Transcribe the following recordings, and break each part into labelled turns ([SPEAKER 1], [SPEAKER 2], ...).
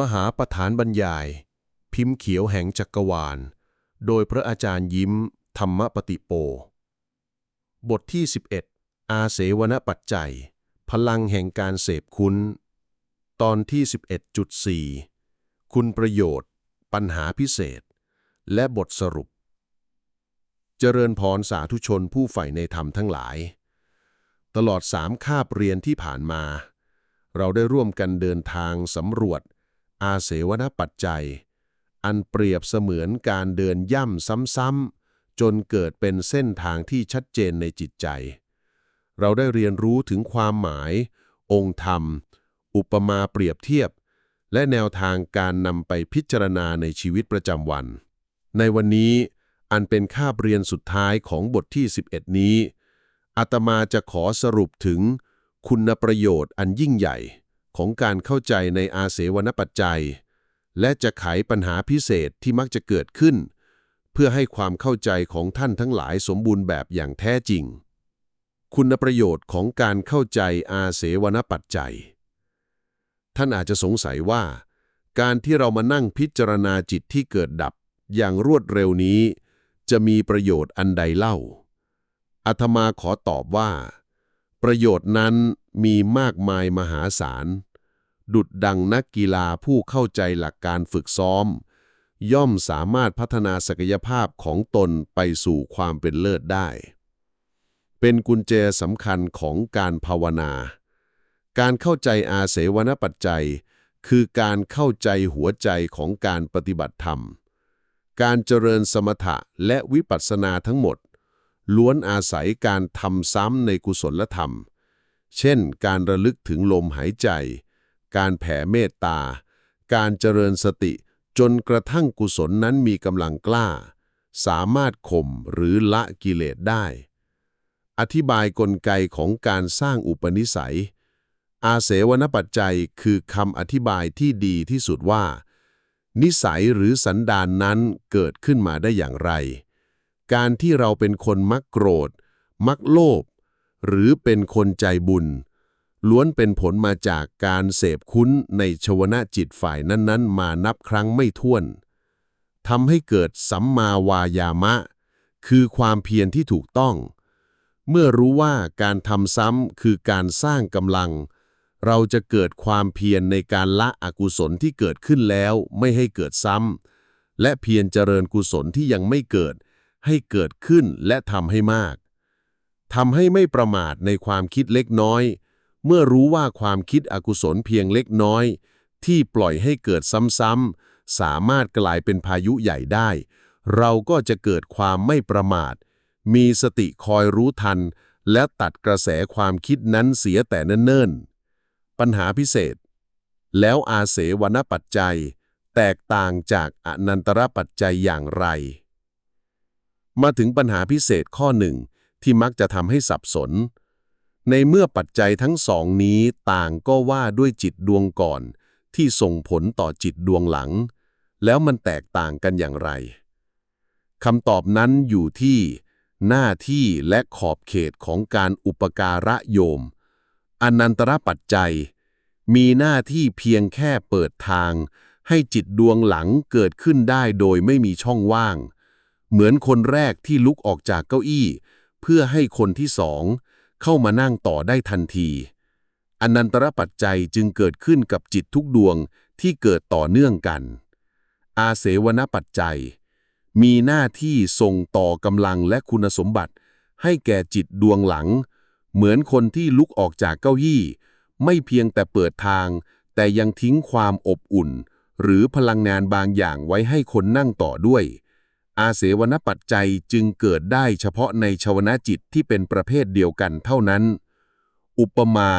[SPEAKER 1] มหาประธานบรรยาย พิมพ์เขียวแห่งจักรวาล โดยพระอาจารย์ยิ้ม ธรรมปฏิโป บทที่ 11 อาเสวนปัจจัย พลังแห่งการเสพคุณ ตอนที่ 11.4 คุณประโยชน์ ปัญหาพิเศษ และบทสรุป เจริญพรสาธุชนผู้ใฝ่ในธรรมทั้งหลาย ตลอดสามคาบเรียนที่ผ่านมา เราได้ร่วมกันเดินทางสำรวจ อาเสวนปัจจัย อันเปรียบเสมือนการเดินย่ำซ้ำๆ จนเกิดเป็นเส้นทางที่ชัดเจนในจิตใจ เราได้เรียนรู้ถึงความหมาย องค์ธรรม อุปมาเปรียบเทียบ และแนวทางการนำไปพิจารณาในชีวิตประจำวัน ในวันนี้อันเป็นคาบเรียนสุดท้ายของบทที่ 11 นี้อาตมาจะขอสรุปถึงคุณประโยชน์อันยิ่งใหญ่ ของการเข้าใจในอาเสวนปัจจัย และจะไขปัญหาพิเศษที่มักจะเกิดขึ้น เพื่อให้ความเข้าใจของท่านทั้งหลายสมบูรณ์แบบอย่างแท้จริง คุณประโยชน์ของการเข้าใจอาเสวนปัจจัย ท่านอาจจะสงสัยว่า การที่เรามานั่งพิจารณาจิตที่เกิดดับอย่างรวดเร็วนี้ จะมีประโยชน์อันใดเล่าอาตมาขอตอบว่า ประโยชน์นั้นมีมากมายมหาศาล ดุดดังนักกีฬาผู้เข้าใจหลักการฝึกซ้อม ย่อมสามารถพัฒนาศักยภาพของตนไปสู่ความเป็นเลิศได้ เป็นกุญแจสำคัญของการภาวนา การเข้าใจอาเสวนปัจจัย คือการเข้าใจหัวใจของการปฏิบัติธรรม การเจริญสมถะและวิปัสสนาทั้งหมด ล้วนอาศัยการทำซ้ำในกุศลธรรม เช่น การระลึกถึงลมหายใจ การแผ่เมตตา การเจริญสติจนกระทั่งกุศลนั้นมีกำลังกล้า สามารถข่มหรือละกิเลสได้ อธิบายกลไกของการสร้างอุปนิสัย อาเสวนปัจจัยคือคำอธิบายที่ดีที่สุดว่า นิสัยหรือสันดานนั้นเกิดขึ้นมาได้อย่างไร การที่เราเป็นคนมักโกรธ มักโลภหรือเป็นคนใจบุญ ล้วนเป็นผลมาจากการเสพคุ้นในชวนะจิตฝ่ายนั้นๆ มานับครั้งไม่ถ้วนทำให้เกิดสัมมาวายามะ คือความเพียรที่ถูกต้อง เมื่อรู้ว่าการทำซ้ำคือการสร้างกำลัง เราจะเกิดความเพียรในการละอกุศลที่เกิดขึ้นแล้วไม่ให้เกิดซ้ำและเพียรเจริญกุศลที่ยังไม่เกิด ให้เกิดขึ้นและทำให้มากทำให้ไม่ประมาทในความคิดเล็กน้อย เมื่อรู้ว่าความคิดอกุศลเพียงเล็กน้อย ที่ปล่อยให้เกิดซ้ำๆ สามารถกลายเป็นพายุใหญ่ได้ เราก็จะเกิดความไม่ประมาท มีสติคอยรู้ทัน และตัดกระแสความคิดนั้นเสียแต่เนิ่นๆ ปัญหาพิเศษ แล้วอาเสวนปัจจัย แตกต่างจากอนันตรปัจจัยอย่างไร มาถึงปัญหาพิเศษข้อหนึ่งที่มักจะทำให้สับสน ในเมื่อปัจจัยทั้งสองนี้ต่างก็ว่าด้วยจิตดวงก่อน ที่ส่งผลต่อจิตดวงหลัง แล้วมันแตกต่างกันอย่างไรคำตอบนั้นอยู่ที่ หน้าที่และขอบเขตของการอุปการะโยม อนันตรปัจจัย มีหน้าที่เพียงแค่เปิดทาง ให้จิตดวงหลังเกิดขึ้นได้โดยไม่มีช่องว่าง เหมือนคนแรกที่ลุกออกจากเก้าอี้ เพื่อให้คนที่สอง เข้ามานั่งต่อได้ทันที อนันตรปัจจัยจึงเกิดขึ้นกับจิตทุกดวงที่เกิดต่อเนื่องกัน อาเสวนปัจจัย มีหน้าที่ส่งต่อกำลังและคุณสมบัติ ให้แก่จิตดวงหลัง เหมือนคนที่ลุกออกจากเก้าอี้ ไม่เพียงแต่เปิดทาง แต่ยังทิ้งความอบอุ่น หรือพลังงานบางอย่างไว้ให้คนนั่งต่อด้วย อาเสวนปัจจัยจึงเกิดได้เฉพาะในชวนะจิตที่เป็นประเภทเดียวกันเท่านั้น อุปมา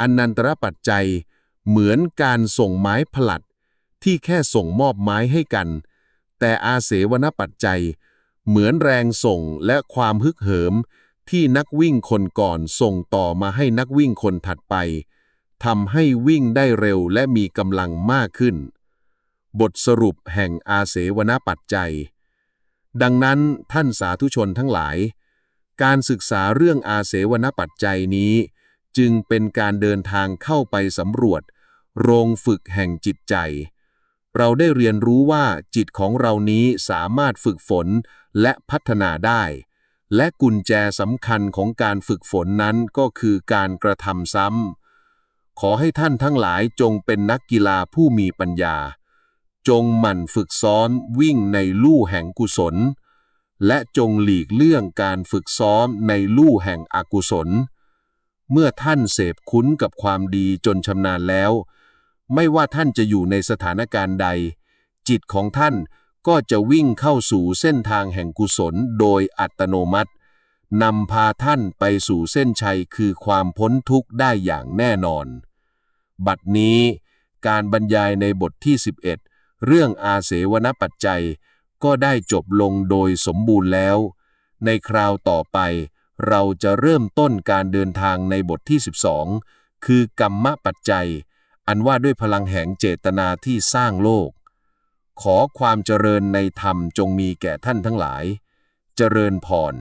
[SPEAKER 1] อนันตรปัจจัย เหมือนการส่งไม้ผลัด ที่แค่ส่งมอบไม้ให้กัน แต่อาเสวนปัจจัย เหมือนแรงส่งและความฮึกเหิม ที่นักวิ่งคนก่อนส่งต่อมาให้นักวิ่งคนถัดไปทำให้วิ่งได้เร็วและมีกำลังมากขึ้น บทสรุปแห่งอาเสวนปัจจัย ดังนั้นท่านสาธุชนทั้งหลาย การศึกษาเรื่องอาเสวนปัจจัยนี้ จึงเป็นการเดินทางเข้าไปสำรวจ
[SPEAKER 2] โรงฝึกแห่งจิตใจ เราได้เรียนรู้ว่าจิตของเรานี้สามารถฝึกฝนและพัฒนาได้ และกุญแจสำคัญของการฝึกฝนนั้นก็คือการกระทำซ้ำขอให้ท่านทั้งหลายจงเป็นนักกีฬาผู้มีปัญญา จงหมั่นฝึกซ้อมวิ่งในลู่แห่งกุศล และจงหลีกเลี่ยงการฝึกซ้อมในลู่แห่งอกุศล เมื่อท่านเสพคุ้นกับความดีจนชำนาญแล้ว ไม่ว่าท่านจะอยู่ในสถานการณ์ใด จิตของท่านก็จะวิ่งเข้าสู่เส้นทางแห่งกุศลโดยอัตโนมัตินำพาท่านไปสู่เส้นชัยคือความพ้นทุกข์ได้อย่างแน่นอน บัดนี้การบรรยายในบทที่ 11 เรื่องอาเสวนปัจจัยก็ได้จบลงโดยสมบูรณ์แล้ว ในคราวต่อไป เราจะเริ่มต้นการเดินทางในบทที่ 12 คือกรรมปัจจัย อันว่าด้วยพลังแห่งเจตนาที่สร้างโลก ขอความเจริญในธรรมจงมีแก่ท่านทั้งหลาย เจริญพร